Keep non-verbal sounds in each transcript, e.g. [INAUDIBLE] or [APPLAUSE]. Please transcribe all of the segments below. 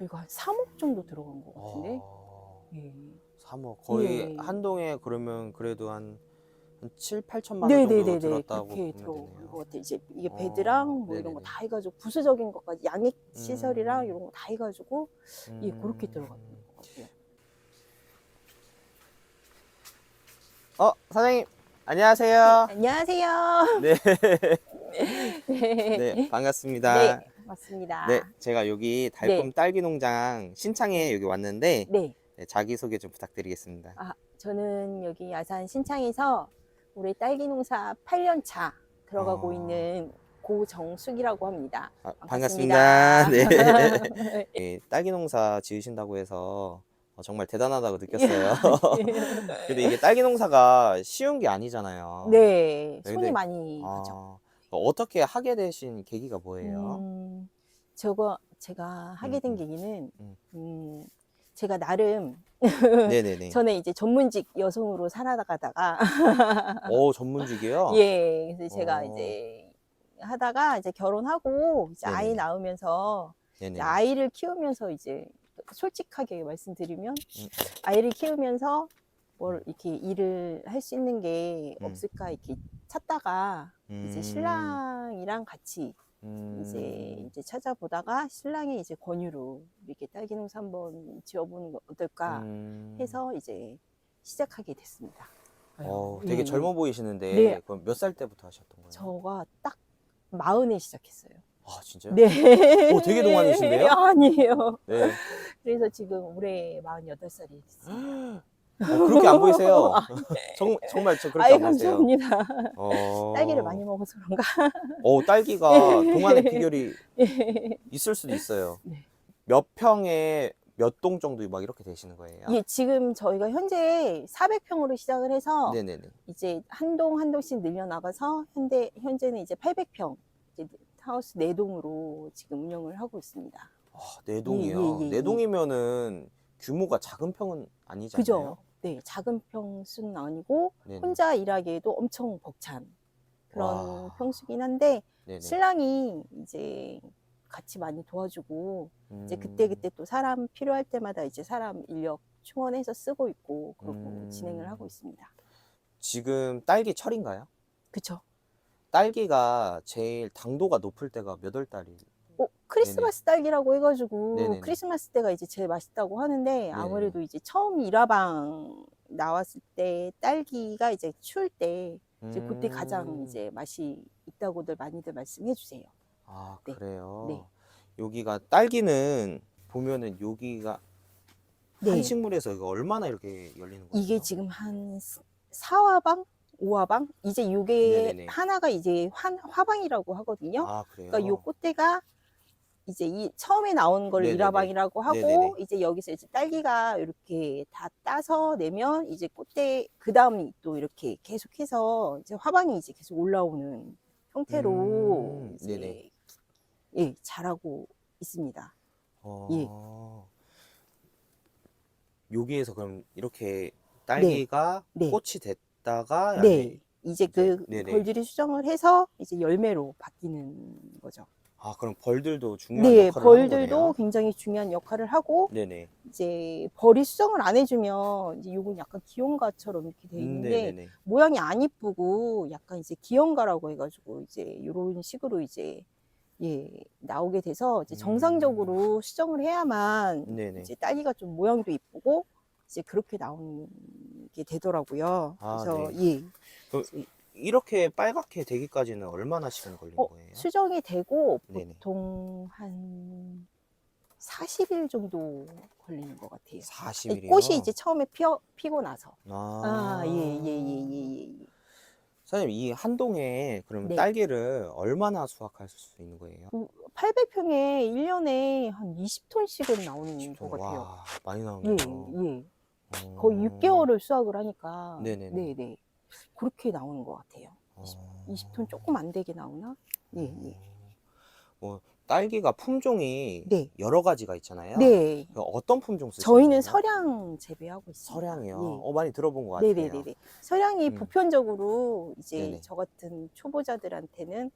저희가 한 3억 정도 들어간 것 같은데. 아, 예. 3억 거의 예. 한 동에 그러면 그래도 한, 한 7, 8천만 원 네네네네 정도 들었다고 그렇게 보면 되네요. 것 같아요. 이제 이게 어, 베드랑 뭐 이런 거 네네네. 다 해가지고 부수적인 것까지 양액 시설이랑 음. 이런 거 다 해가지고 예 그렇게 음. 들어가는 것 같아요. 어 사장님 안녕하세요. 안녕하세요. 네, [LAUGHS] [LAUGHS] 네. 네 반갑습니다. 네, 맞습니다. 네, 제가 여기 달콤 딸기 농장 신창에 여기 왔는데 네, 네, 자기 소개 좀 부탁드리겠습니다. 아, 저는 여기 야산 신창에서 올해 딸기 농사 8년 차 들어가고 아. 있는 고정숙이라고 합니다. 아, 반갑습니다. 반갑습니다. 네. 네, [LAUGHS] 딸기 농사 지으신다고 해서 어, 정말 대단하다고 느꼈어요. [LAUGHS] 근데 이게 딸기 농사가 쉬운 게 아니잖아요. 네, 네, 손이 네. 많이 아, 가죠. 어떻게 하게 되신 계기가 뭐예요? 음, 저거 제가 하게 된 음, 음. 계기는 음. 음, 제가 나름 네네네. [LAUGHS] 전에 이제 전문직 여성으로 살아가다가 오 [LAUGHS] 전문직이요? 예, 그래서 제가 어. 이제 하다가 이제 결혼하고 이제 아이 네네네. 낳으면서 네네. 이제 아이를 키우면서 이제 솔직하게 말씀드리면 음. 아이를 키우면서 뭘 이렇게 일을 할 수 있는 게 음. 없을까 이렇게 찾다가 이제 음, 신랑이랑 같이 음, 이제 이제 찾아보다가 신랑의 이제 권유로 이렇게 딸기 농사 한번 지어보는 거 어떨까 음. 해서 이제 시작하게 됐습니다. 어, 예, 되게 예. 젊어 보이시는데 네. 그럼 몇 살 때부터 하셨던 거예요? 저가 딱 마흔에 시작했어요. 아 진짜요? 네. 오, 되게 동안이신데요? [LAUGHS] 아니에요. 네. 그래서 지금 올해 48살이 됐어요. 어, 그렇게 안 보이세요. [LAUGHS] [LAUGHS] 정, 정말 저 그렇게 아이 안 보이세요. 감사합니다. 어... 딸기를 많이 먹어서 그런가? [LAUGHS] 어, 딸기가 동안의 비결이 있을 수도 있어요. 네. 몇 평에 몇 동 정도 막 이렇게 되시는 거예요? 예, 지금 저희가 현재 400평으로 시작을 해서 네네네. 이제 한 동 한 동씩 늘려나가서 현대 현재는 이제 800평 이제 하우스 네 동으로 지금 운영을 하고 있습니다. 아, 네 동이요. 예, 예, 예, 네 예. 동이면은 규모가 작은 평은 아니잖아요. 그죠? 네, 작은 평수는 아니고 네네. 혼자 일하기에도 엄청 벅찬 그런 와. 평수긴 한데 네네. 신랑이 이제 같이 많이 도와주고 이제 음. 그때 그때 또 사람 필요할 때마다 이제 사람 인력 충원해서 쓰고 있고 그러고 음. 진행을 하고 있습니다. 지금 딸기 철인가요? 그쵸? 딸기가 제일 당도가 높을 때가 몇 월 달이? 어, 크리스마스 딸기라고 해가지고 네네네. 크리스마스 때가 이제 제일 맛있다고 하는데 아무래도 이제 처음 일화방 나왔을 때 딸기가 이제 추울 때 이제 그때 가장 음. 이제 맛이 있다고들 많이들 말씀해 주세요. 아 네. 그래요. 네. 여기가 딸기는 보면은 여기가 네. 한 식물에서 이거 얼마나 이렇게 열리는 거예요? 이게 지금 한 4화방, 5화방? 이제 이게 네네네. 하나가 이제 환, 화방이라고 하거든요. 아 그래요. 그러니까 요 꽃대가 이제 이 처음에 나온 걸 네네네. 일화방이라고 하고 네네네. 이제 여기서 이제 딸기가 이렇게 다 따서 내면 이제 꽃대 그 다음이 또 이렇게 계속해서 이제 화방이 이제 계속 올라오는 형태로 음, 이제. 예 자라고 있습니다. 어... 예. 여기에서 그럼 이렇게 딸기가 네. 꽃이 됐다가 네 이제 그 네네. 벌들이 수정을 해서 이제 열매로 바뀌는 거죠. 아 그럼 벌들도 중요한 네, 역할을 하는 벌들도 거네요. 굉장히 중요한 역할을 하고 네네. 이제 벌이 수정을 안 해주면 이제 요건 약간 기온가처럼 이렇게 돼 음, 있는데 네네네. 모양이 안 이쁘고 약간 이제 기형가라고 해가지고 이제 이런 식으로 이제 예 나오게 돼서 이제 음. 정상적으로 수정을 해야만 네네. 이제 딸기가 좀 모양도 이쁘고 이제 그렇게 나오는 게 되더라고요. 아, 그래서 네. 예 그럼 이- 이렇게 빨갛게 되기까지는 얼마나 시간 걸리는 어, 거예요? 수정이 되고 네네. 보통 한 40일 정도 걸리는 것 같아요. 40일이요. 꽃이 이제 처음에 피어, 피고 나서. 아, 아, 예, 예, 예, 예, 예. 예. 사장님 이 한 동에 그러면 네. 딸기를 얼마나 수확할 수 있는 거예요? 800평에 1년에 한 20톤씩은 나오는 것 같아요. 와, 많이 예, 나오네요. 예. 어. 거의 6개월을 수확을 하니까. 네네네. 네, 네. 그렇게 나오는 것 같아요. 어. 20 톤 조금 안 되게 나오나? 예, 예. 뭐 딸기가 품종이 네. 여러 가지가 있잖아요. 네. 그 어떤 품종 쓰시는 저희는? 서량 재배하고 있습니다. 서량이요. 예. 어, 많이 들어본 것 같아요. 네네네네. 서량이 음. 보편적으로 이제 네네. 저 같은 초보자들한테는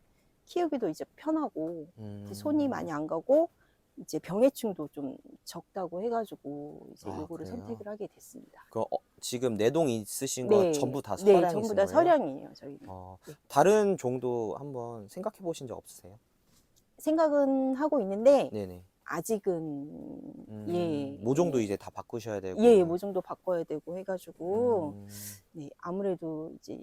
키우기도 이제 편하고 음. 손이 많이 안 가고 이제 병해충도 좀 적다고 해가지고 이제 아, 요거를 그래요? 선택을 하게 됐습니다. 그 어, 지금 내동 있으신 거 전부 다 네, 서량이신 전부 다 거예요? 서량이에요. 저희는 어, 네. 다른 종도 한번 생각해 보신 적 없으세요? 생각은 하고 있는데 네네. 아직은 음, 예 모종도 이제 다 바꾸셔야 되고. 예 모종도 바꿔야 되고 해가지고 음, 네 아무래도 이제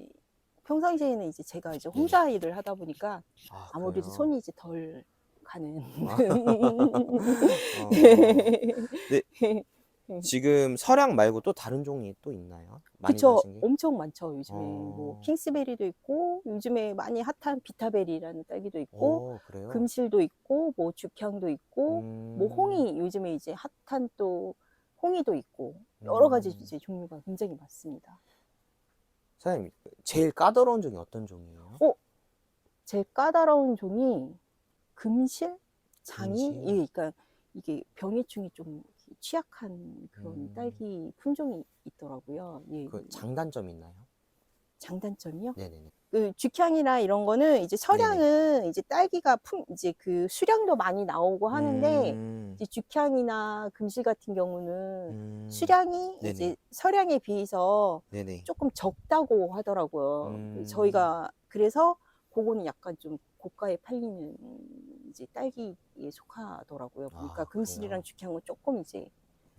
평상시에는 이제 제가 이제 네. 혼자 일을 하다 보니까 아, 아무래도 그래요? 손이 이제 덜 가는. 아. [LAUGHS] 네. 어, 지금 서량 말고 또 다른 종이 또 있나요? 많이 그쵸 게? 엄청 많죠 요즘에 어. 뭐 킹스베리도 있고 요즘에 많이 핫한 비타베리라는 딸기도 있고 오, 그래요? 금실도 있고 뭐 죽향도 있고 음, 뭐 홍이 요즘에 이제 핫한 또 홍이도 있고 여러 가지 음. 이제 종류가 굉장히 많습니다. 사장님 제일 까다로운 종이 어떤 종이에요? 제일 까다로운 종이 금실, 장이. 예, 그러니까 이게 병해충이 좀 취약한 그런 음. 딸기 품종이 있더라고요. 예, 그 장단점 있나요? 장단점이요? 네네네. 그 죽향이나 이런 거는 이제 서량은 이제 딸기가 품 이제 그 수량도 많이 나오고 하는데 음, 이제 죽향이나 금실 같은 경우는 음, 수량이 네네. 이제 서량에 비해서 네네. 조금 적다고 하더라고요. 음. 저희가 그래서 그거는 약간 좀 고가에 팔리는 이제 딸기에 속하더라고요. 그러니까 아, 금실이랑? 죽향은 조금 이제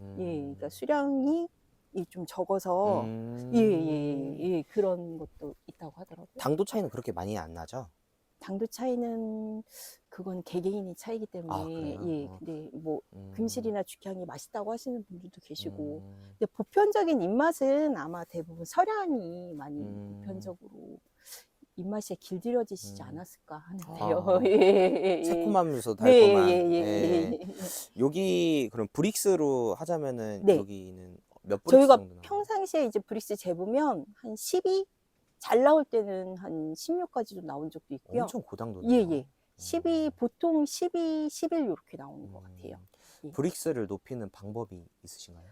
음, 예, 그러니까 수량이 이 좀 적어서 음, 예, 예, 예, 그런 것도 있다고 하더라고요. 당도 차이는 그렇게 많이 안 나죠? 당도 차이는 그건 개개인의 차이기 때문에 아? 예, 어. 근데 뭐 음, 금실이나 죽향이 맛있다고 하시는 분들도 계시고 음, 근데 보편적인 입맛은 아마 대부분 서량이 많이 음. 보편적으로 입맛에 길들여지시지 음. 않았을까 하는데요. [LAUGHS] [LAUGHS] 아, 예, 예, 예. 새콤하면서 네, 달콤한. 예, 예, 예. 예. 여기 그럼 브릭스로 하자면은 네. 여기는 몇 브릭스 저희가 정도 나와요? 평상시에 이제 브릭스 재보면 한 12, 잘 나올 때는 한 16까지도 나온 적도 있고요. 엄청 고당도네요. 예, 예. 12, 보통 12, 11 이렇게 나오는 것 같아요. 예. 브릭스를 높이는 방법이 있으신가요?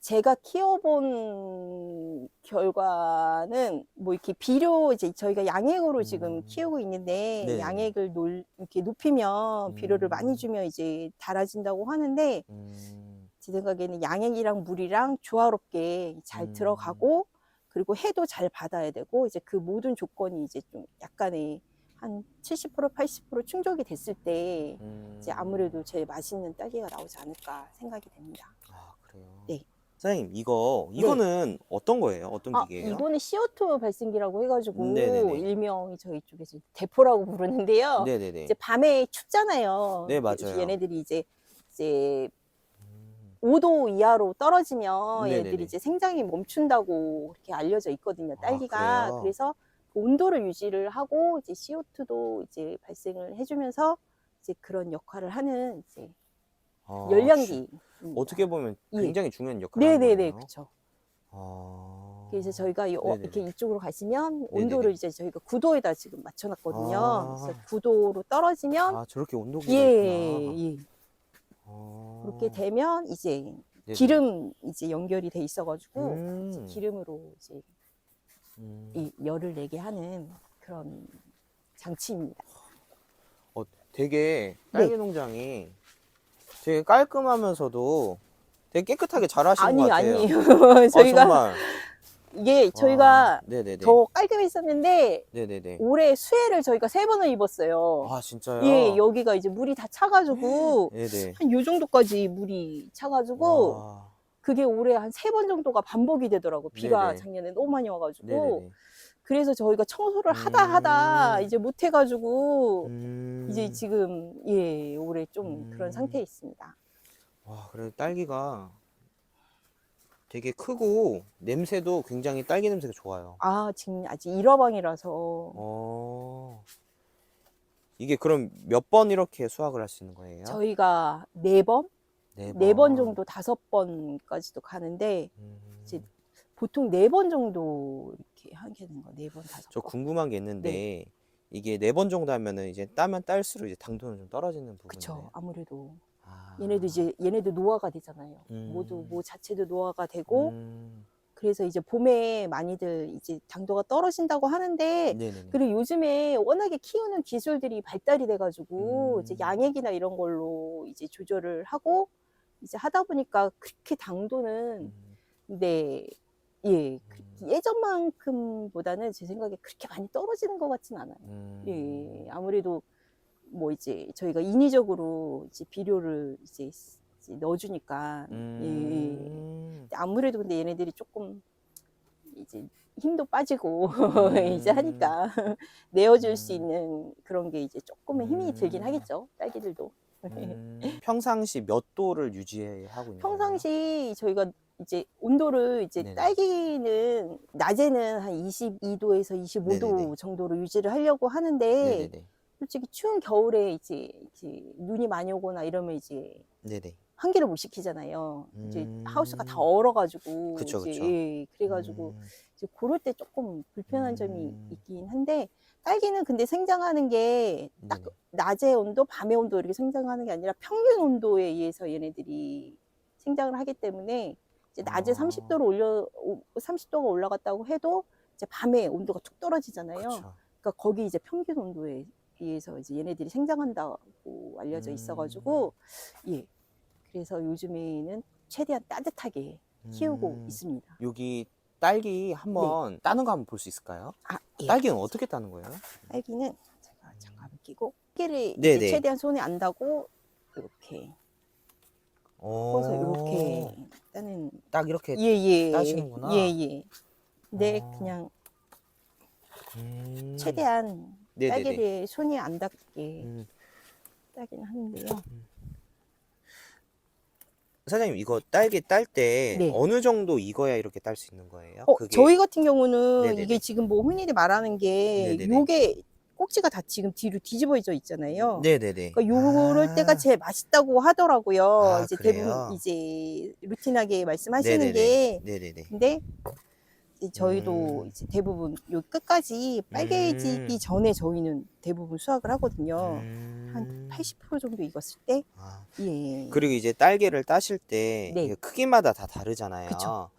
제가 키워본 결과는 뭐 이렇게 비료 이제 저희가 양액으로 지금 음. 키우고 있는데 네. 양액을 놀, 이렇게 높이면 비료를 음. 많이 주면 이제 달아진다고 하는데 음, 제 생각에는 양액이랑 물이랑 조화롭게 잘 음. 들어가고 그리고 해도 잘 받아야 되고 이제 그 모든 조건이 이제 좀 약간의 한 70% 80% 충족이 됐을 때 음. 이제 아무래도 제일 맛있는 딸기가 나오지 않을까 생각이 됩니다. 아 그래요. 네. 사장님 이거 이거는 어떤 거예요? 어떤 아, 기계예요? 이거는 CO2 발생기라고 해가지고 음, 네네네. 일명이 저희 쪽에서 대포라고 [LAUGHS] 부르는데요. 네네네. 이제 밤에 춥잖아요. 네, 맞아요. 얘네들이 이제 이제 음, 5도 이하로 떨어지면 네네네. 얘들이 이제 생장이 멈춘다고 그렇게 알려져 있거든요. 아, 딸기가 그래요? 그래서 온도를 유지를 하고 이제 CO2도 이제 발생을 해주면서 이제 그런 역할을 하는 이제 아, 열량기. 어떻게 보면 예. 굉장히 중요한 역할을 하는 네네네 거네요. 그렇죠. 아. 그래서 저희가 요- 네네네. 이렇게 이쪽으로 가시면 네네네. 온도를 이제 저희가 9도에다 지금 맞춰놨거든요. 아. 그래서 9도로 떨어지면 아 저렇게 온도계가 예, 있구나. 예. 아. 그렇게 되면 이제 네네. 기름 이제 연결이 돼 있어가지고 음. 이제 기름으로 이제 음. 이 열을 내게 하는 그런 장치입니다. 어, 되게 네. 딸기 농장이 되게 깔끔하면서도 되게 깨끗하게 잘 하시는 것 아니 같아요. 아니에요. [LAUGHS] 아, 저희가 정말. 이게 저희가 와, 네네네. 더 깔끔했었는데 네네네. 올해 수해를 저희가 세 번을 입었어요. 아 진짜요? 예, 여기가 이제 물이 다 차가지고. [GASPS] 한 요 정도까지 물이 차가지고 와, 그게 올해 한 세 번 정도가 반복이 되더라고. 비가 네네. 작년에 너무 많이 와가지고. 네네네. 그래서 저희가 청소를 하다 음. 하다 이제 못 해가지고 음. 이제 지금 예 올해 좀 음. 그런 상태에 있습니다. 와, 그래 딸기가 되게 크고 냄새도 굉장히 딸기 냄새가 좋아요. 아 지금 아직 1화방이라서 어. 이게 그럼 몇 번 이렇게 수확을 할수 있는 거예요? 저희가 네 번, 네네 번. 정도 다섯 번까지도 가는데 음. 이제 보통 네 번 정도 이렇게 하게 되는 거. 네 번, 다섯 저 번. 궁금한 게 있는데 이게 네 번 정도 하면은 이제 따면 딸수록 이제 당도는 좀 떨어지는 부분이에요. 그쵸. 아무래도 아. 얘네도 이제 얘네도 노화가 되잖아요. 음. 모두 뭐 자체도 노화가 되고 음. 그래서 이제 봄에 많이들 이제 당도가 떨어진다고 하는데 네네네. 그리고 요즘에 워낙에 키우는 기술들이 발달이 돼가지고 음. 이제 양액이나 이런 걸로 이제 조절을 하고 이제 하다 보니까 그렇게 당도는 음, 네, 예, 그- 음. 예전만큼보다는 제 생각에 그렇게 많이 떨어지는 것 같진 않아요. 음. 예, 아무래도 뭐 이제 저희가 인위적으로 이제 비료를 이제, 이제 넣어주니까 예, 예. 음. 아무래도 근데 얘네들이 조금 이제 힘도 빠지고 [LAUGHS] 이제 음. 하니까 [LAUGHS] 내어줄 수 음. 있는 그런 게 이제 조금은 힘이 들긴 음. 하겠죠 딸기들도. 음. 평상시 몇 도를 유지하고 거예요? 평상시 저희가 이제 온도를 이제 네네. 딸기는 낮에는 한 22도에서 25도 네네네. 정도로 유지를 하려고 하는데 네네네. 솔직히 추운 겨울에 이제, 이제 눈이 많이 오거나 이러면 이제 네네. 환기를 못 시키잖아요. 이제 음. 하우스가 다 얼어가지고 그쵸, 이제 그쵸. 예, 그래가지고 음. 이제 그럴 때 조금 불편한 점이 음. 있긴 한데 딸기는 근데 생장하는 게 딱. 낮의 온도, 밤의 온도 이렇게 생장하는 게 아니라 평균 온도에 의해서 얘네들이 생장을 하기 때문에 이제 낮에 아. 30도로 올려 30도가 올라갔다고 해도 이제 밤에 온도가 툭 떨어지잖아요. 그쵸. 그러니까 거기 이제 평균 온도에 의해서 이제 얘네들이 생장한다고 알려져 음. 있어가지고 예. 그래서 요즘에는 최대한 따뜻하게 키우고 음. 있습니다. 여기 딸기 한번 따는 거 한번 볼 수 있을까요? 아, 예. 딸기는 어떻게 따는 거예요? 딸기는 제가 장갑을 끼고 끼를 네 네. 최대한 손에 안 닿고 이렇게 꽂아서 이렇게 따는 딱 이렇게 예예 따시는구나. 예예. 근데 어. 그냥 음. 최대한 네네네. 딸기를 손이 안 닿게 음. 따긴 하는데요. 사장님 이거 딸기 딸 때 네. 어느 정도 익어야 이렇게 딸 수 있는 거예요? 어, 그게 저희 같은 경우는 네네네. 이게 지금 뭐 흔히들 말하는 게 네네네. 요게 꼭지가 다 지금 뒤로 뒤집어져 있잖아요. 네네네. 그러니까 요럴 아. 때가 제일 맛있다고 하더라고요. 아, 이제 그래요? 대부분 이제 루틴하게 말씀하시는 네네네. 게 네네네. 근데 이제 저희도 음. 이제 대부분 요 끝까지 빨개지기 음. 전에 저희는 대부분 수확을 하거든요. 음. 한 80% 정도 익었을 때 아. 예. 그리고 이제 딸기를 따실 때 네. 크기마다 다 다르잖아요. 그쵸.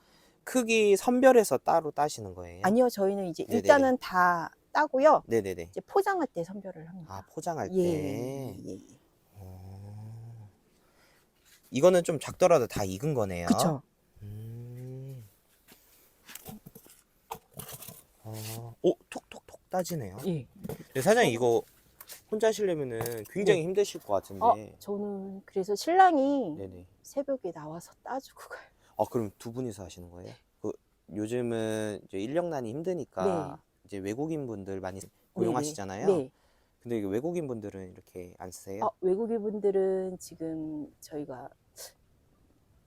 크기 선별해서 따로 따시는 거예요? 아니요, 저희는 이제 네네네. 일단은 다 따고요. 네네네. 이제 포장할 때 선별을 합니다. 아 포장할 예, 때. 예, 예. 어. 이거는 좀 작더라도 다 익은 거네요. 그쵸. 음. 어, 오, 톡톡톡 따지네요. 예. 근데 사장님 이거 혼자 하시려면은 굉장히 힘드실 것 같은데. 어, 저는 그래서 신랑이 네네. 새벽에 나와서 따주고 가요. 아, 그럼 두 분이서 하시는 거예요? 그 요즘은 이제 인력난이 힘드니까 이제 외국인 분들 많이 고용하시잖아요. 네. 네. 근데 이게 외국인 분들은 이렇게 안 쓰세요? 아, 외국인 분들은 지금 저희가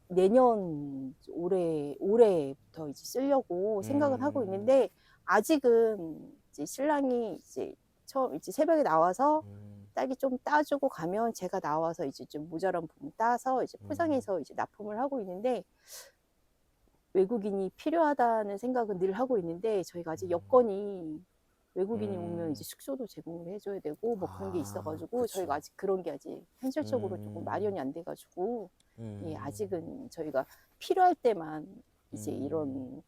내년 올해 올해부터 이제 쓰려고 생각은 하고 음. 있는데 아직은 이제 신랑이 이제 처음 이제 새벽에 나와서 음, 딸기 좀 따주고 가면 제가 나와서 이제 좀 모자란 부분 따서 이제 음. 포장해서 이제 납품을 하고 있는데 외국인이 필요하다는 생각은 늘 하고 있는데 저희가 아직 음. 여건이 외국인이 음. 오면 이제 숙소도 제공을 해줘야 되고 뭐 그런 게 아, 있어가지고 그쵸. 저희가 아직 그런 게 아직 현실적으로 음. 조금 마련이 안 돼가지고 음. 예, 아직은 저희가 필요할 때만 이제 음. 이런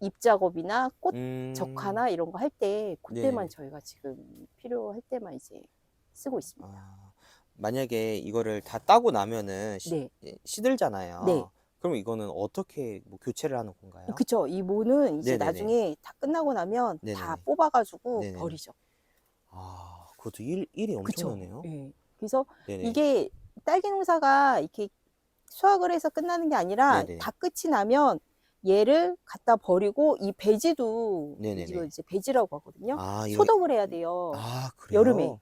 입 작업이나 꽃 음. 적화나 이런 거 할 때 그때만 네네. 저희가 지금 필요할 때만 이제 쓰고 있습니다. 아, 만약에 이거를 다 따고 나면은 시, 네. 예, 시들잖아요. 네. 그럼 이거는 어떻게 뭐 교체를 하는 건가요? 그쵸. 이 모는 이제 네네네. 나중에 다 끝나고 나면 다 네네네. 뽑아가지고 네네네. 버리죠. 아, 그것도 일, 일이 그쵸. 엄청나네요. 예. 그래서 네네. 이게 딸기 농사가 이렇게 수확을 해서 끝나는 게 아니라 네네. 다 끝이 나면 얘를 갖다 버리고 이 배지도 네네네. 이거 이제 배지라고 하거든요. 아, 이거 소독을 해야 돼요. 아, 그래요? 여름에.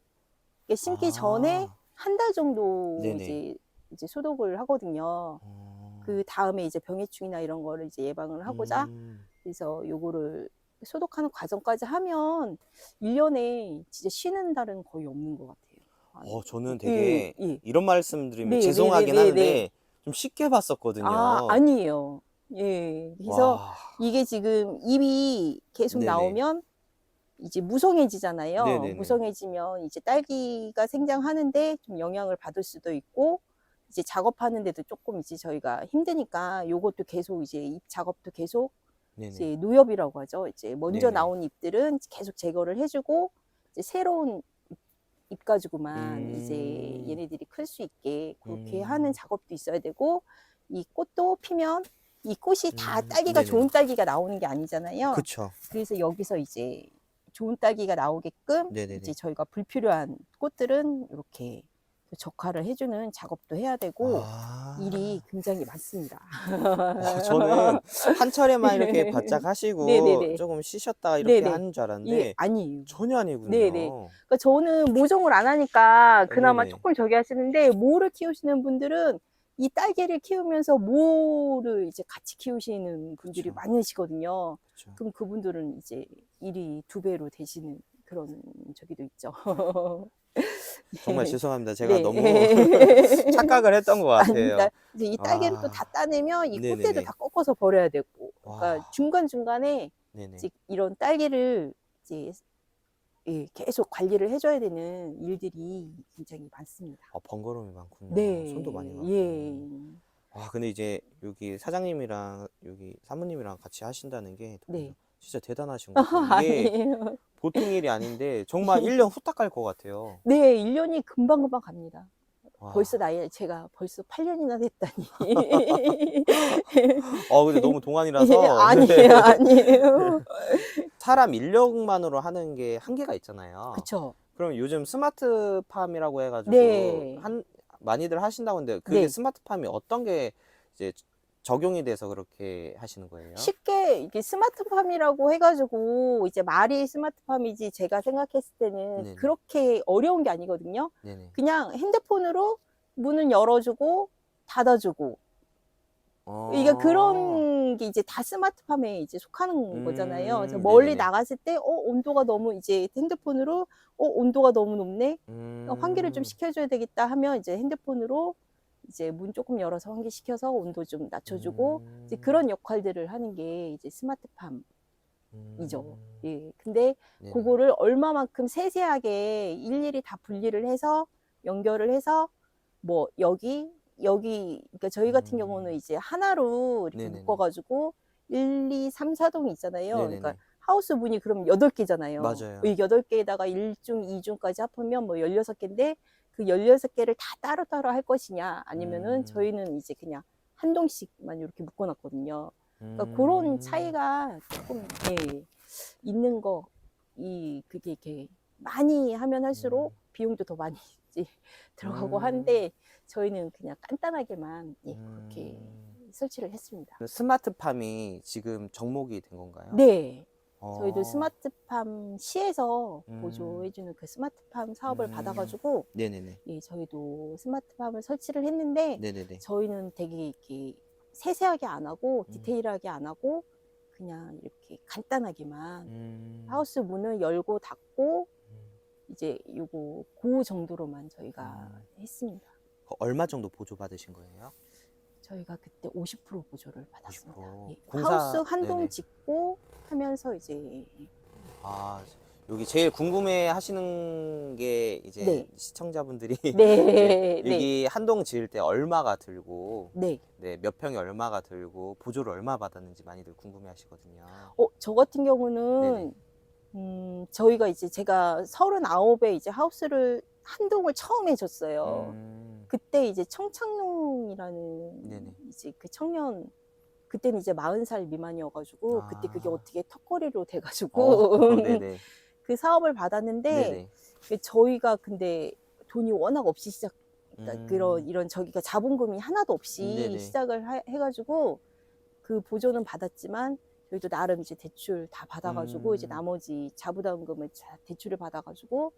이게 심기 아. 전에 한달 정도 네네. 이제 이제 소독을 하거든요. 어. 그 다음에 이제 병해충이나 이런 거를 이제 예방을 하고자 음. 그래서 요거를 소독하는 과정까지 하면 1년에 진짜 쉬는 달은 거의 없는 것 같아요. 어, 저는 되게 예, 예. 이런 말씀 드리면 네, 죄송하긴 네, 네, 하는데 네. 좀 쉽게 봤었거든요. 아, 아니에요. 예. 그래서 와. 이게 지금 입이 계속 네네. 나오면 이제 무성해지잖아요. 네네네. 무성해지면 이제 딸기가 생장하는데 좀 영향을 받을 수도 있고 이제 작업하는데도 조금 이제 저희가 힘드니까 요것도 계속 이제 잎 작업도 계속 네네. 이제 노엽이라고 하죠. 이제 먼저 네네. 나온 잎들은 계속 제거를 해주고 이제 새로운 잎- 잎 가지고만 음. 이제 얘네들이 클 수 있게 그렇게 음. 하는 작업도 있어야 되고 이 꽃도 피면 이 꽃이 다 음. 딸기가 네네. 좋은 딸기가 나오는 게 아니잖아요. 그쵸. 그래서 여기서 이제 좋은 딸기가 나오게끔 네네네. 이제 저희가 불필요한 꽃들은 이렇게 적화를 해주는 작업도 해야 되고 아. 일이 굉장히 많습니다. 어, 저는 한 차례만 [LAUGHS] 이렇게 바짝 하시고 네네네. 조금 쉬셨다가 이렇게 네네. 하는 줄 알았는데 예, 아니에요. 전혀 아니군요. 네네. 그러니까 저는 모종을 안 하니까 그나마 네네. 조금 저기 하시는데 모를 키우시는 분들은 이 딸기를 키우면서 모를 이제 같이 키우시는 분들이 그쵸. 많으시거든요. 그쵸. 그럼 그분들은 이제 일이 두 배로 되시는 그런 저기도 있죠. [LAUGHS] 정말 죄송합니다. 제가 네. 너무 [LAUGHS] 착각을 했던 것 같아요. 아닙니다. 이제 이 딸기를 아. 또 다 따내면 이 네네네. 꽃대도 다 꺾어서 버려야 되고, 와. 그러니까 중간 중간에 네네. 이제 이런 딸기를 이제 예, 계속 관리를 해줘야 되는 일들이 굉장히 많습니다. 아, 번거로움이 많군요. 네, 손도 많이 가고. 예, 와, 근데 이제 여기 사장님이랑 여기 사모님이랑 같이 하신다는 게 네. 진짜 대단하신 것 같아요. 이게 아니에요. 보통 일이 아닌데 정말 1년 후딱 갈 것 같아요. 네, 1년이 금방 금방 갑니다. 와. 벌써 나이 제가 벌써 8년이나 됐다니. [LAUGHS] 어, 근데 너무 동안이라서 예, 아니에요, [LAUGHS] 아니에요. 사람 인력만으로 하는 게 한계가 있잖아요. 그쵸. 그럼 요즘 스마트팜이라고 해가지고 네. 한 많이들 하신다고 하는데 그게 네. 스마트팜이 어떤 게 이제 적용이 돼서 그렇게 하시는 거예요? 쉽게 이게 스마트팜이라고 해가지고 이제 말이 스마트팜이지 제가 생각했을 때는 네네. 그렇게 어려운 게 아니거든요. 네네. 그냥 핸드폰으로 문은 열어주고 닫아주고 어... 이게 그런 게 이제 다 스마트팜에 이제 속하는 음, 거잖아요. 그래서 멀리 네네네. 나갔을 때, 어, 온도가 너무 이제 핸드폰으로, 어, 온도가 너무 높네? 음... 환기를 좀 시켜줘야 되겠다 하면 이제 핸드폰으로 이제 문 조금 열어서 환기시켜서 온도 좀 낮춰주고 이제 음. 그런 역할들을 하는 게 이제 스마트팜 이죠. 음... 예. 근데 네네. 그거를 얼마만큼 세세하게 일일이 다 분리를 해서 연결을 해서 뭐 여기 여기 그러니까 저희 같은 음. 경우는 이제 하나로 이렇게 네네네. 묶어가지고 1, 2, 3, 4동이 있잖아요. 네네네. 그러니까 하우스 문이 그럼 8개잖아요. 맞아요. 이 8개에다가 1중, 2중까지 합하면 뭐 16개인데 그 16개를 다 따로따로 할 것이냐 아니면은 음. 저희는 이제 그냥 한 동씩만 이렇게 묶어놨거든요. 그러니까 음... 그런 차이가 조금 예, 있는 거, 이 그게 이렇게 많이 하면 할수록 음. 비용도 더 많이 [LAUGHS] 들어가고 음. 하는데 저희는 그냥 간단하게만 예, 그렇게 음... 설치를 했습니다. 그 스마트팜이 지금 접목이 된 건가요? 네, 어... 저희도 스마트팜 시에서 음. 보조해주는 그 스마트팜 사업을 음. 받아가지고 네네네. 예, 저희도 스마트팜을 설치를 했는데 네네네. 저희는 되게 이렇게 세세하게 안 하고 음. 디테일하게 안 하고 그냥 이렇게 간단하게만 음... 하우스 문을 열고 닫고 음. 이제 요거 그 정도로만 저희가 음. 했습니다. 그 얼마 정도 보조 받으신 거예요? 저희가 그때 50% 보조를 받았습니다. 50%. 예. 공사- 하우스 한동 네네. 짓고 하면서 이제 아, 여기 제일 궁금해 하시는 게 이제 네. 시청자분들이 네, [LAUGHS] 네, 여기 한동 지을 때 얼마가 들고 네. 네, 몇 평이 얼마가 들고 보조를 얼마 받았는지 많이들 궁금해 하시거든요. 어, 저 같은 경우는 네네. 음, 저희가 이제 제가 39에 이제 하우스를 한 동을 처음 해줬어요. 음, 그때 이제 청창농이라는 네네. 이제 그 청년 그때는 이제 40살 미만이어가지고 그때 그게 아. 어떻게 턱걸이로 돼가지고 어, [LAUGHS] 네네. 그 사업을 받았는데 네네. 그 저희가 근데 돈이 워낙 없이 시작 그러니까 음, 그런 이런 저기가 자본금이 하나도 없이 네네. 시작을 하- 해가지고 그 보조는 받았지만 저희도 나름 이제 대출 다 받아가지고 음. 이제 나머지 자부담금을 자- 대출을 받아가지고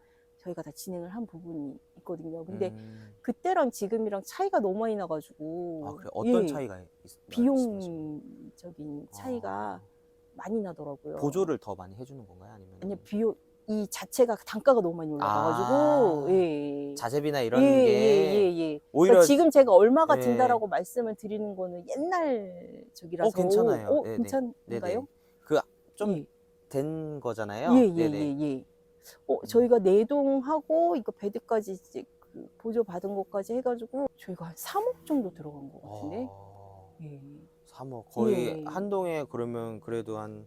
저희가 다 진행을 한 부분이 있거든요. 근데 음, 그때랑 지금이랑 차이가 너무 많이 나가지고 아, 그래. 어떤 예, 차이가 있, 비용적인 차이가 아, 많이 나더라고요. 보조를 더 많이 해주는 건가요? 아니면 아니 비용 이 자체가 단가가 너무 많이 올라가가지고 아, 예. 자재비나 이런 예, 게 예, 예, 예. 오히려 그러니까 지금 제가 얼마가 예. 든다라고 말씀을 드리는 거는 옛날 저기라서 어, 괜찮아요. 어, 네네. 괜찮은가요? 좀 예. 된 거잖아요. 예, 예, 네네. 예, 예. 어, 저희가 내동하고 이거 베드까지 이제 그 보조 받은 것까지 해가지고 저희가 한 3억 정도 들어간 것 같은데. 아, 예. 3억 거의 예. 한 동에 그러면 그래도 한,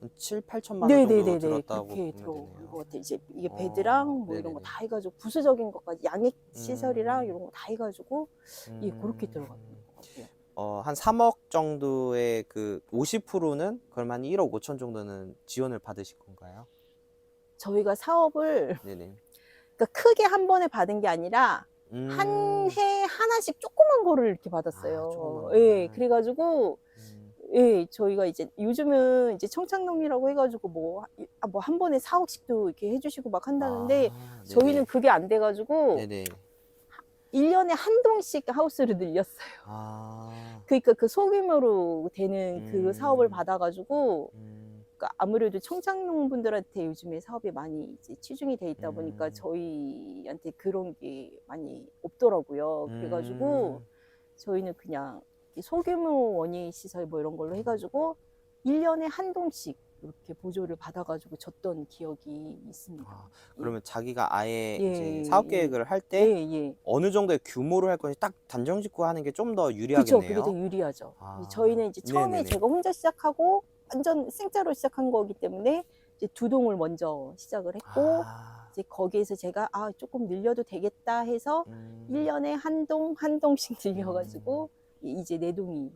한 7, 8천만 원 정도 네네네네 들었다고 그렇게 보면 들어온 되네요. 것 같아요. 이제 이게 어, 베드랑 뭐 이런 거. 다 해가지고 부수적인 것까지 양액 시설이랑 음. 이런 거 다 해가지고 예 그렇게 음. 들어가는 것 같아요. 어, 한 3억 정도의 그 50%는 그럼 한 1억 5천 정도는 지원을 받으실 건가요? 저희가 사업을 네네. 그러니까 크게 한 번에 받은 게 아니라 음. 한해 하나씩 조그만 거를 이렇게 받았어요. 아, 조그만 예. 그래가지고 음. 예, 저희가 이제 요즘은 이제 청창농이라고 해가지고 뭐한 번에 4억씩도 이렇게 해주시고 막 한다는데 아, 저희는. 그게 안 돼가지고 네네. 1년에 한 동씩 하우스를 늘렸어요. 아. 그러니까 그 소규모로 되는 그 음. 사업을 받아가지고 음. 그러니까 아무래도 청창농분들한테 요즘에 사업이 많이 이제 치중이 돼 있다 보니까 음. 저희한테 그런 게 많이 없더라고요. 그래가지고 음. 저희는 그냥 이 소규모 원예 시설 뭐 이런 걸로 해가지고 1년에 한 동씩 이렇게 보조를 받아가지고 줬던 기억이 있습니다. 아, 그러면 자기가 아예 예, 이제 예, 사업 예. 계획을 할 때 예, 예. 어느 정도의 규모로 할 건지 딱 단정 짓고 하는 게 좀 더 그렇죠. 유리하겠네요. 그게 더 유리하죠. 아, 저희는 이제 처음에 네네네. 제가 혼자 시작하고 완전 생짜로 시작한 거기 때문에 이제 두 동을 먼저 시작을 했고 아, 이제 거기에서 제가 아 조금 늘려도 되겠다 해서 음. 1년에 한 동 한 동씩 늘려가지고 이- 이제 네 동이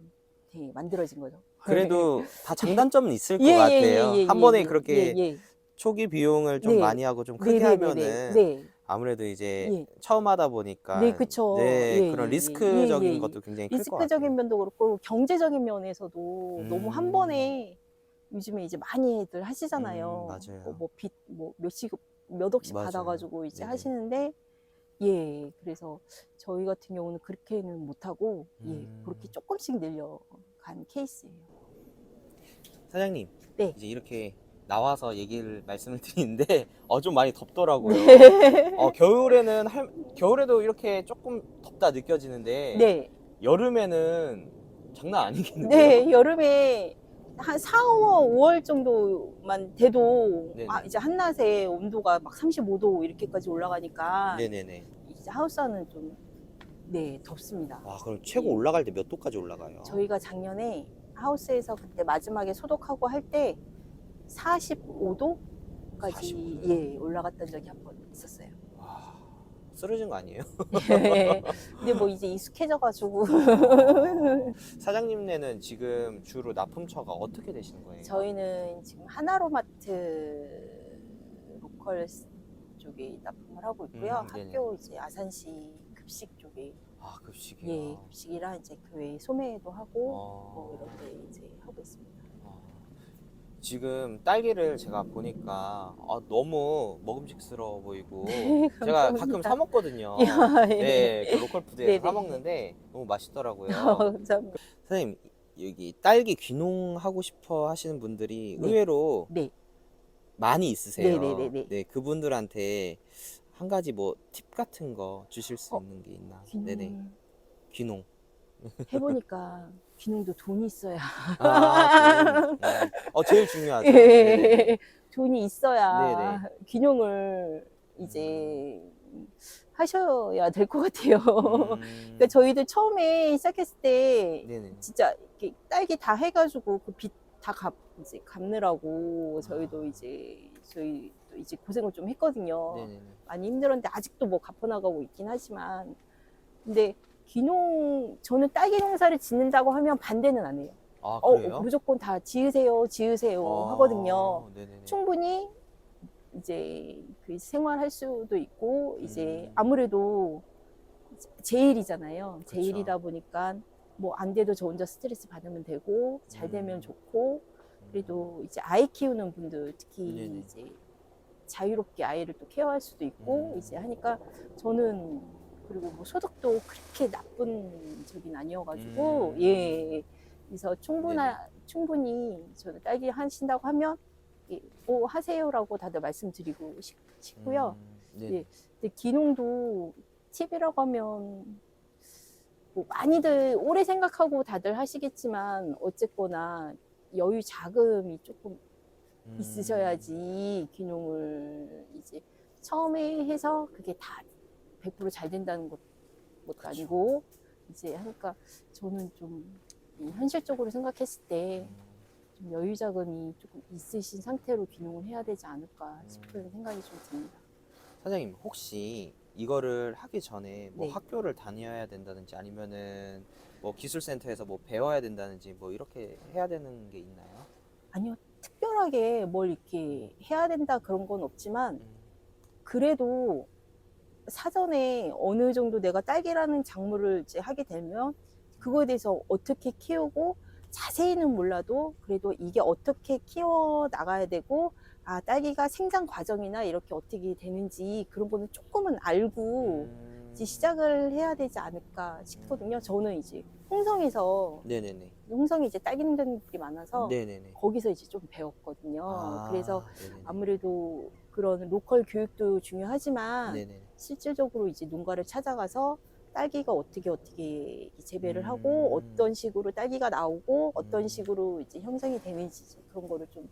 네, 만들어진 거죠. 그래도 [LAUGHS] 다 장단점은 있을 것 예, 예, 같아요. 예, 예, 한 예, 번에 예, 그렇게 예, 예. 초기 비용을 좀 네. 많이 하고 좀 크게 네, 네, 네, 하면은 네, 네. 아무래도 이제 예. 처음 하다 보니까 네, 그쵸. 네, 예, 그런 예, 리스크적인 예, 예, 것도 굉장히 클 것 같아요. 리스크적인 면도 그렇고 경제적인 면에서도 음. 너무 한 번에 요즘에 이제 많이들 하시잖아요. 음, 맞아요. 뭐빚 뭐 몇씩 몇 억씩 맞아요. 받아가지고 이제 네네. 하시는데 예 그래서 저희 같은 경우는 그렇게는 못하고 음. 예 그렇게 조금씩 늘려간 케이스예요. 사장님, 네. 이제 이렇게 나와서 얘기를 말씀을 드리는데 [LAUGHS] 어 좀 많이 덥더라고요. 네. [LAUGHS] 어 겨울에는 할, 겨울에도 이렇게 조금 덥다 느껴지는데 네. 여름에는 장난 아니겠는데요? 네, 여름에 한 4, 5월, 5월 정도만 돼도 네네. 아, 이제 한낮에 온도가 막 35도 이렇게까지 올라가니까 네네네. 이제 하우스 안은 좀 네, 덥습니다. 와 그럼 최고 올라갈 때 몇 도까지 올라가요? 저희가 작년에 하우스에서 그때 마지막에 소독하고 할 때 45도까지 45도? 예, 올라갔던 적이 한 번 있었어요. 와 쓰러진 거 아니에요? [LAUGHS] 근데 뭐 이제 익숙해져가지고 사장님네는 지금 주로 납품처가 어떻게 되시는 거예요? 저희는 지금 하나로마트 로컬 쪽에 납품을 하고 있고요. 음, 네네. 학교 이제 아산시 급식 쪽에 아 급식이요. 예 급식이랑 이제 그 외에 소매도 하고 어. 뭐데 이제 하고 있습니다. 어. 지금 딸기를 제가 보니까 아, 너무 먹음직스러워 보이고 [LAUGHS] 제가 가끔 사 먹거든요. 야, [LAUGHS] 예. 네, 그 로컬 푸드에 네네. 사 먹는데 너무 맛있더라고요. [LAUGHS] 감사합니다. 선생님 여기 딸기 귀농 하고 싶어 하시는 분들이 네. 의외로 네. 많이 있으세요. 네 네 네네. 네, 그분들한테 한 가지 뭐 팁 같은 거 주실 수 어, 있는 게 있나? 네네. 귀농. 해보니까 귀농도 돈이 있어야 아, 돈. 음. 어, 제일 중요하죠. 예. 돈이 있어야. 귀농을 이제 하셔야 될 것 같아요. 음. 그러니까 저희들 처음에 시작했을 때 네네. 진짜 이렇게 딸기 다 해가지고 그 빚 다 갚, 이제 갚느라고 저희도 아. 이제 저희도 이제 고생을 좀 했거든요. 네네. 많이 힘들었는데 아직도 뭐 갚아나가고 있긴 하지만 근데 귀농 저는 딸기 농사를 짓는다고 하면 반대는 안 해요. 아, 어, 그래요? 무조건 다 지으세요, 지으세요 아, 하거든요. 네네네. 충분히 이제 그 생활할 수도 있고 이제 음. 아무래도 제일이잖아요. 그쵸. 제일이다 보니까 뭐 안 돼도 저 혼자 스트레스 받으면 되고 잘 되면 음. 좋고 그래도 이제 아이 키우는 분들 특히 네네. 이제 자유롭게 아이를 또 케어할 수도 있고 음. 이제 하니까 저는 그리고 뭐 소득도 그렇게 나쁜 적이 아니어가지고 음. 예 그래서 충분하 충분히 저는 딸기 하신다고 하면 예, 뭐 하세요라고 다들 말씀드리고 싶, 싶고요. 음, 네. 예. 근데 기농도 팁이라고 하면 뭐 많이들 오래 생각하고 다들 하시겠지만 어쨌거나 여유 자금이 조금 음. 있으셔야지 귀농을 이제 처음에 해서 그게 다 100%잘 된다는 것, 것도 그쵸. 아니고 이제 하니까 저는 좀 현실적으로 생각했을 때 좀 여유 자금이 조금 있으신 상태로 귀농을 해야 되지 않을까 싶은 생각이 좀 듭니다. 사장님 혹시 이거를 하기 전에 뭐 네. 학교를 다녀야 된다든지 아니면은 뭐 기술센터에서 뭐 배워야 된다든지 뭐 이렇게 해야 되는 게 있나요? 아니요, 특별하게 뭘 이렇게 해야 된다 그런 건 없지만 음, 그래도 사전에 어느 정도 내가 딸기라는 작물을 이제 하게 되면 그거에 대해서 어떻게 키우고 자세히는 몰라도 그래도 이게 어떻게 키워 나가야 되고 아 딸기가 생장 과정이나 이렇게 어떻게 되는지 그런 거는 조금은 알고 음. 이제 시작을 해야 되지 않을까 싶거든요. 저는 이제 홍성에서 네네네. 홍성이 이제 딸기 농장들이 많아서 네네네. 거기서 이제 좀 배웠거든요. 아, 그래서 네네네. 아무래도 그런 로컬 교육도 중요하지만 네네네. 실질적으로 이제 농가를 찾아가서 딸기가 어떻게 어떻게 재배를 음. 하고 어떤 식으로 딸기가 나오고 어떤 음. 식으로 이제 형성이 되는지 그런 거를 좀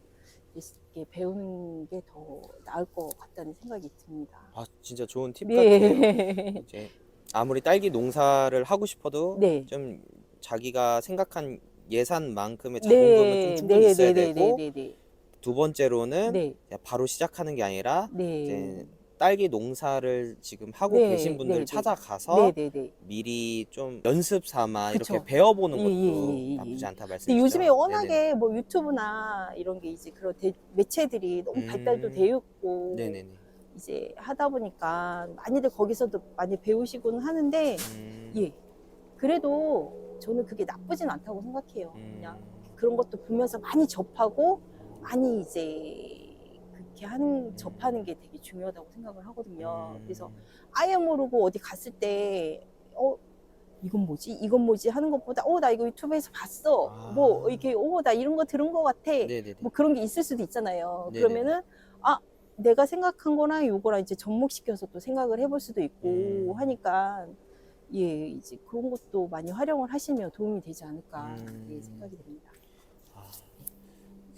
이렇게 배우는 게 더 나을 것 같다는 생각이 듭니다. 아 진짜 좋은 팁 같아요. 네. 이제 아무리 딸기 농사를 하고 싶어도 네. 좀 자기가 생각한 예산만큼의 자본금은 좀 충분히 있어야 되고 네, 네, 두 번째로는 네, 바로 시작하는 게 아니라 네, 이제 딸기 농사를 지금 하고 네, 계신 분들 네, 네. 찾아가서 네, 네, 네. 미리 좀 연습 삼아 그쵸. 이렇게 배워보는 예, 것도 예, 예, 예, 나쁘지 예. 않다 근데 말씀이시죠? 요즘에 네네. 워낙에 뭐 유튜브나 이런 게 이제 그런 대- 매체들이 너무 음. 발달도 되어 있고 네네네. 이제 하다 보니까 많이들 거기서도 많이 배우시고는 하는데 음, 예 그래도 저는 그게 나쁘진 않다고 생각해요 음, 그냥 그런 것도 보면서 많이 접하고 많이 이제 그렇게 하는 접하는 게 되게 중요하다고 생각을 하거든요 음, 그래서 아예 모르고 어디 갔을 때, 어, 이건 뭐지? 이건 뭐지? 하는 것보다, 어, 나 이거 유튜브에서 봤어. 아. 뭐, 이렇게, 어, 나 이런 거 들은 것 같아. 네네네. 뭐 그런 게 있을 수도 있잖아요. 네네네. 그러면은, 아, 내가 생각한 거랑 요거랑 이제 접목시켜서 또 생각을 해볼 수도 있고 음. 하니까, 예, 이제 그런 것도 많이 활용을 하시면 도움이 되지 않을까, 음. 예, 생각이 듭니다.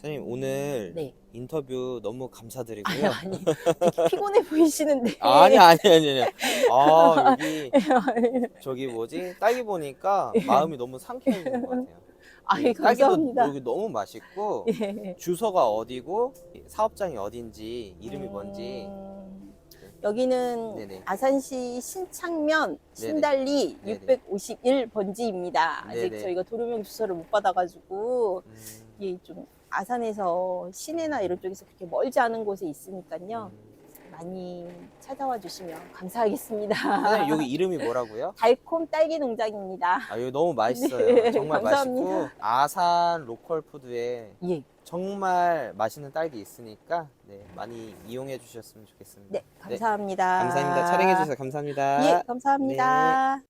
아, 선생님 오늘 네. 인터뷰 너무 아니, 감사드리고요. 아니, 되게 피곤해 보이시는데. 아니 아니 아니 아니. 아 여기 [LAUGHS] 저기 뭐지 딸기 보니까 마음이 너무 상쾌해지는 것 같아요. 아이, 딸기도 감사합니다. 여기 너무 맛있고 예. 주소가 어디고 사업장이 어딘지 이름이 뭔지 음, 여기는 네네. 아산시 신창면 네네. 신달리 네네. 651 번지입니다. 아직 네네. 저희가 도로명 주소를 못 받아가지고 음, 예, 좀 아산에서 시내나 이런 쪽에서 그렇게 멀지 않은 곳에 있으니까요. 음. 많이 찾아와 주시면 감사하겠습니다. 선생님 [LAUGHS] 여기 이름이 뭐라고요? 달콤 딸기 농장입니다. 아 여기 너무 맛있어요. 네, 정말 감사합니다. 맛있고 아산 로컬 푸드에 예, 정말 맛있는 딸기 있으니까 네, 많이 이용해 주셨으면 좋겠습니다. 네, 감사합니다. 감사합니다. 촬영해 주셔서 감사합니다. 예, 감사합니다.